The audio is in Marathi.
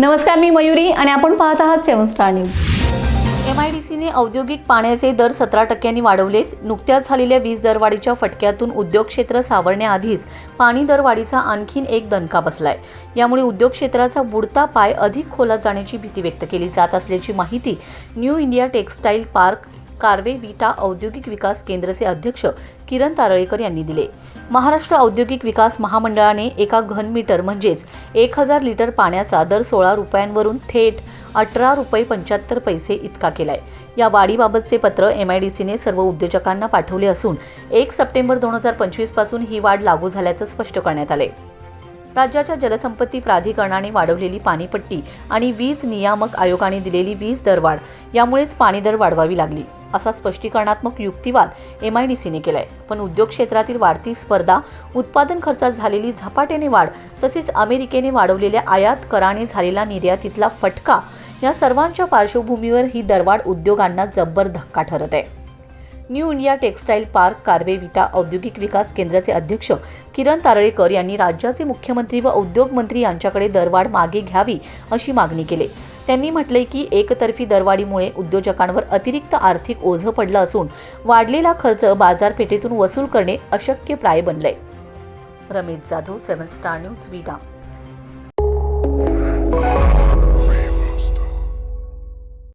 नमस्कार मी मयुरी आणि आपण पाहत आहात seven star news. M I D सीने औद्योगिक पाण्याचे दर सतरा टक्क्यांनी वाढवलेत. नुकत्याच झालेल्या वीज दरवाढीच्या फटक्यातून उद्योग क्षेत्र सावरण्याआधीच पाणी दरवाढीचा आणखीन एक दणका बसलाय. यामुळे उद्योग क्षेत्राचा बुडता पाय अधिक खोलात जाण्याची भीती व्यक्त केली जात असल्याची माहिती new India textile park Karve Vita औद्योगिक विकास केंद्राचे अध्यक्ष किरण तारळेकर यांनी दिले. महाराष्ट्र औद्योगिक विकास महामंडळाने एका घनमीटर म्हणजेच एक हजार लिटर पाण्याचा दर सोळा रुपयांवरून थेट अठरा रुपये पंच्याहत्तर पैसे इतका केलाय. या वाढीबाबतचे पत्र एम आय डी सीने सर्व उद्योजकांना पाठवले असून एक सप्टेंबर दोन हजार पंचवीसपासून ही वाढ लागू झाल्याचं स्पष्ट करण्यात आले राज्याच्या जलसंपत्ती प्राधिकरणाने वाढवलेली पाणीपट्टी आणि वीज नियामक आयोगाने दिलेली वीज दरवाढ यामुळेच पाणी दर वाढवावी लागली असा स्पष्टीकरणात्मक युक्तिवाद एम आय डी सीने केलाय. पण उद्योग क्षेत्रातील वाढती स्पर्धा उत्पादन खर्चात झालेली झपाट्याने वाढ तसेच अमेरिकेने वाढवलेल्या आयात कराने झालेला निर्यातीतला फटका या सर्वांच्या पार्श्वभूमीवर ही दरवाढ उद्योगांना जब्बर धक्का ठरत आहे. New India textile park Karve Vita औद्योगिक विकास केंद्राचे अध्यक्ष किरण तारळेकर यांनी राज्याचे मुख्यमंत्री व उद्योग मंत्री यांच्याकडे दरवाढ मागे घ्यावी अशी मागणी केली. त्यांनी म्हटले की एकतर्फी दरवाढीमुळे उद्योजकांवर अतिरिक्त आर्थिक ओझं पडलं असून वाढलेला खर्च बाजारपेठेतून वसूल करणे अशक्य प्राय बनलंय. Ramesh Jadhav seven star news Vita.